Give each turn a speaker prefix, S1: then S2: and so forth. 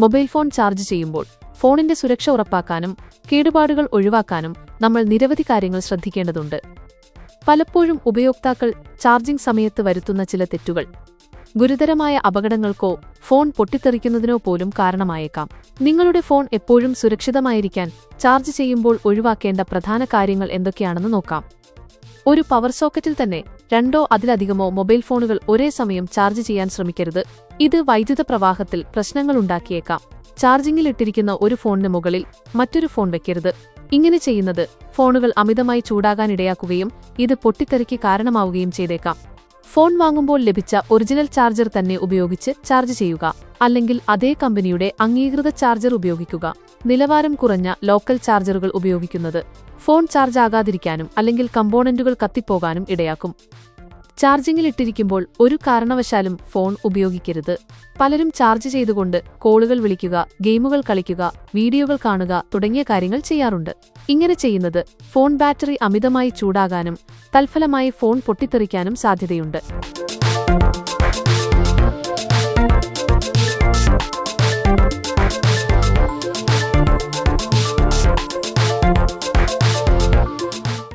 S1: Mobile phone charge ചെയ്യുമ്പോൾ ഫോണിന്റെ സുരക്ഷ ഉറപ്പാക്കാനും കേടുപാടുകൾ ഒഴിവാക്കാനും നമ്മൾ നിരവധി കാര്യങ്ങൾ ശ്രദ്ധിക്കേണ്ടതുണ്ട്. പലപ്പോഴും ഉപയോക്താക്കൾ ചാർജിംഗ് സമയത്ത് വരുത്തുന്ന ചില തെറ്റുകൾ ഗുരുതരമായ അപകടങ്ങൾക്കോ ഫോൺ പൊട്ടിത്തെറിക്കുന്നതിനോ പോലും കാരണമായേക്കാം. നിങ്ങളുടെ ഫോൺ എപ്പോഴും സുരക്ഷിതമായിരിക്കാൻ ചാർജ് ചെയ്യുമ്പോൾ ഒഴിവാക്കേണ്ട പ്രധാന കാര്യങ്ങൾ എന്തൊക്കെയാണെന്ന് നോക്കാം. ഒരു പവർ സോക്കറ്റിൽ തന്നെ രണ്ടോ അതിലധികമോ മൊബൈൽ ഫോണുകൾ ഒരേ സമയം ചാർജ് ചെയ്യാൻ ശ്രമിക്കരുത്. ഇത് വൈദ്യുത പ്രവാഹത്തിൽ പ്രശ്നങ്ങൾ ഉണ്ടാക്കിയേക്കാം. ചാർജിംഗിൽ ഇട്ടിരിക്കുന്ന ഒരു ഫോണിന് മുകളിൽ മറ്റൊരു ഫോൺ വെക്കരുത്. ഇങ്ങനെ ചെയ്യുന്നത് ഫോണുകൾ അമിതമായി ചൂടാകാനിടയാക്കുകയും ഇത് പൊട്ടിത്തെറിക്ക് കാരണമാവുകയും ചെയ്തേക്കാം. ഫോൺ വാങ്ങുമ്പോൾ ലഭിച്ച ഒറിജിനൽ ചാർജർ തന്നെ ഉപയോഗിച്ച് ചാർജ് ചെയ്യുക. അല്ലെങ്കിൽ അതേ കമ്പനിയുടെ അംഗീകൃത ചാർജർ ഉപയോഗിക്കുക. നിലവാരം കുറഞ്ഞ ലോക്കൽ ചാർജറുകൾ ഉപയോഗിക്കുന്നത് ഫോൺ ചാർജ് ആകാതിരിക്കാനും അല്ലെങ്കിൽ കമ്പോണന്റുകൾ കത്തിപ്പോകാനും ഇടയാക്കും. ചാർജിംഗിൽ ഇട്ടിരിക്കുമ്പോൾ ഒരു കാരണവശാലും ഫോൺ ഉപയോഗിക്കരുത്. പലരും ചാർജ് ചെയ്തുകൊണ്ട് കോളുകൾ വിളിക്കുക ഗെയിമുകൾ കളിക്കുക വീഡിയോകൾ കാണുക തുടങ്ങിയ കാര്യങ്ങൾ ചെയ്യാറുണ്ട്. ഇങ്ങനെ ചെയ്യുന്നത് ഫോൺ ബാറ്ററി അമിതമായി ചൂടാകാനും തൽഫലമായി ഫോൺ പൊട്ടിത്തെറിക്കാനും സാധ്യതയുണ്ട്.